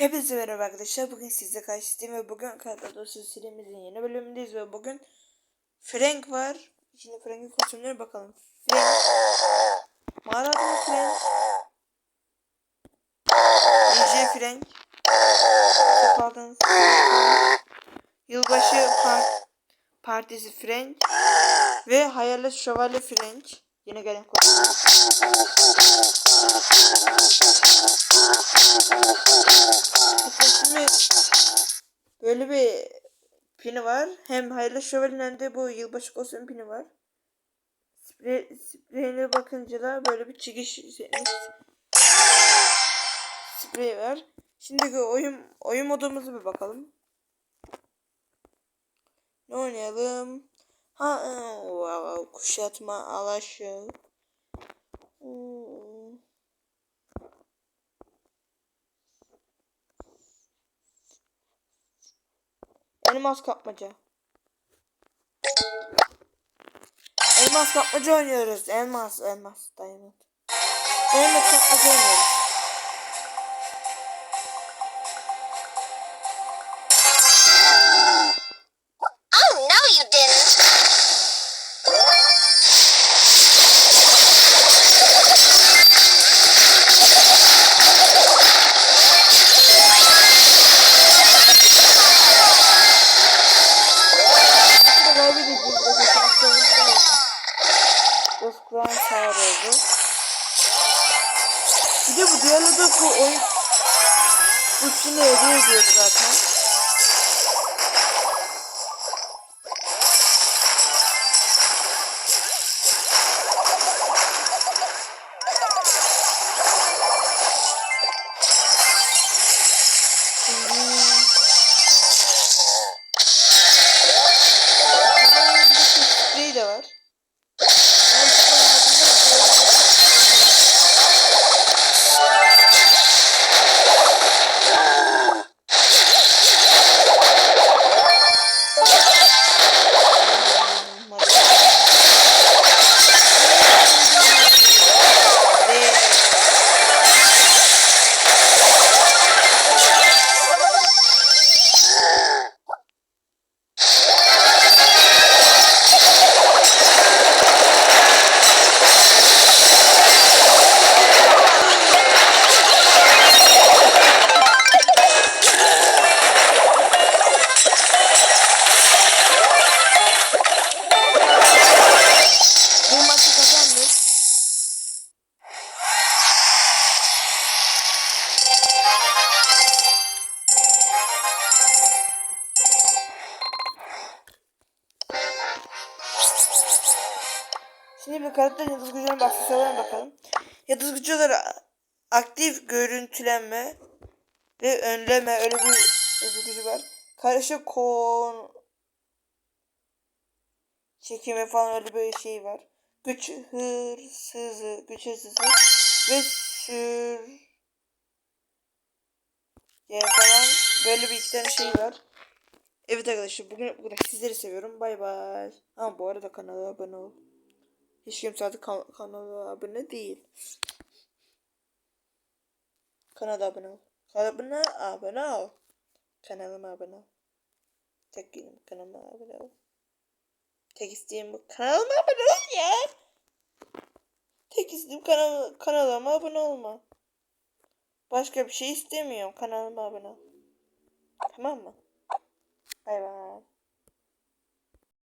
Hepinize merhaba arkadaşlar. Bugün sizle karşınızdayım ve bugün Dosyası serimizin yeni bölümündeyiz ve bugün Frank var. Şimdi Frank'in kostümlerine bakalım. Frank. Mağara Frank. DJ Frank. Sefaldan Yılbaşı part Partisi Frank. Ve Hayalet Şövalye Frank. Yine gelen kostüm. Böyle bir pini var. Hem Hayırlı Şövalye'nin de bu yılbaşı kostüm pini var. Sprey, spreyine bakınca da böyle bir çıkış sprey var. Şimdiki oyun oyun modumuzu bir bakalım. Ne oynayalım? Ha, wow, kuşatma alaşı. Hmm. Elmas kapmaca. Elmas kapmaca oynuyoruz. Elmas, elmas, diamond. Diamond kapmaca oynuyoruz. Grand Tower oldu. Bir de bu diğerleri bu oyun Çin'e hediye ediyordu zaten. Şimdi bir karakter yıldız gücüne aksesuarlarına bakalım. Yıldız gücü aktif görüntülenme ve önleme öyle bir, bir gücü var. Karışık kon çekimi falan öyle bir şey var. Güç hırsızı, güç hırsızı ve sür yani falan böyle bir iki tane şey var. Evet arkadaşlar bugün bu kadar. Sizleri seviyorum. Bay bay. Ama bu arada kanala abone ol. Hiç kimse artık kan- kanala abone değil. Kanala abone ol. Kanala abone ol. Kanalıma abone ol. Tek günüm kanalıma abone ol. Tek isteğim bu. Kanalıma abone ol ya. Tek isteğim kanal kanalıma abone olma. Başka bir şey istemiyorum. Kanalıma abone ol. Tamam mı? Bay bay.